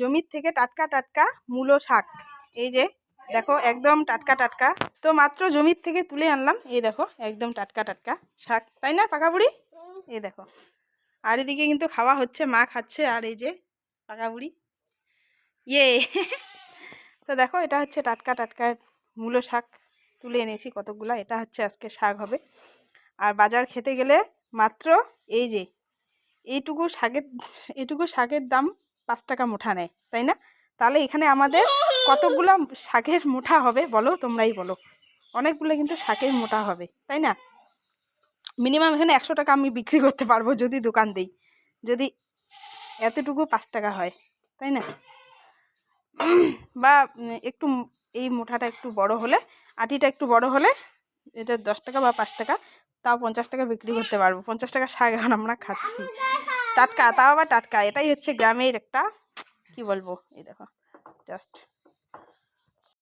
জমির থেকে টাটকা টাটকা মূলো শাক। এই যে, দেখো, একদম টাটকা টাটকা। তো মাত্র জমির থেকে তুলে আনলাম। এই দেখো, একদম টাটকা টাটকা শাক। তাই না পাকা বুড়ি এই দেখো। আর এদিকে কিন্তু খাওয়া হচ্ছে, মা খাচ্ছে, আর এই যে পাকা বুড়ি ইয়ে। তো দেখো, এটা হচ্ছে টাটকা টাটকা মূলো শাক। তুলে এনেছি কতগুলা এটা হচ্ছে আজকে শাক হবে। আর বাজার খেতে গেলে মাত্র এই যে, এইটুকু শাকের এইটুকু শাকের দাম পাঁচ টাকা মুঠা নেয়, তাই না? তাহলে এখানে আমাদের কতগুলো শাকের মুঠা হবে বলো, তোমরাই বলো। অনেকগুলো কিন্তু শাকের মোটা হবে, তাই না? মিনিমাম এখানে একশো টাকা আমি বিক্রি করতে পারব যদি দোকান দিই। যদি এতটুকু পাঁচ টাকা হয়, তাই না? বা একটু এই মোঠাটা একটু বড় হলে, আটিটা একটু বড় হলে, এটা দশ টাকা বা পাঁচ টাকা, তাও পঞ্চাশ টাকা বিক্রি করতে পারব। পঞ্চাশ টাকা শাক এখন আমরা খাচ্ছি। টাটকা তাও আবার টাটকা। এটাই হচ্ছে গ্রামের একটা কি বলব? এই দেখো জাস্ট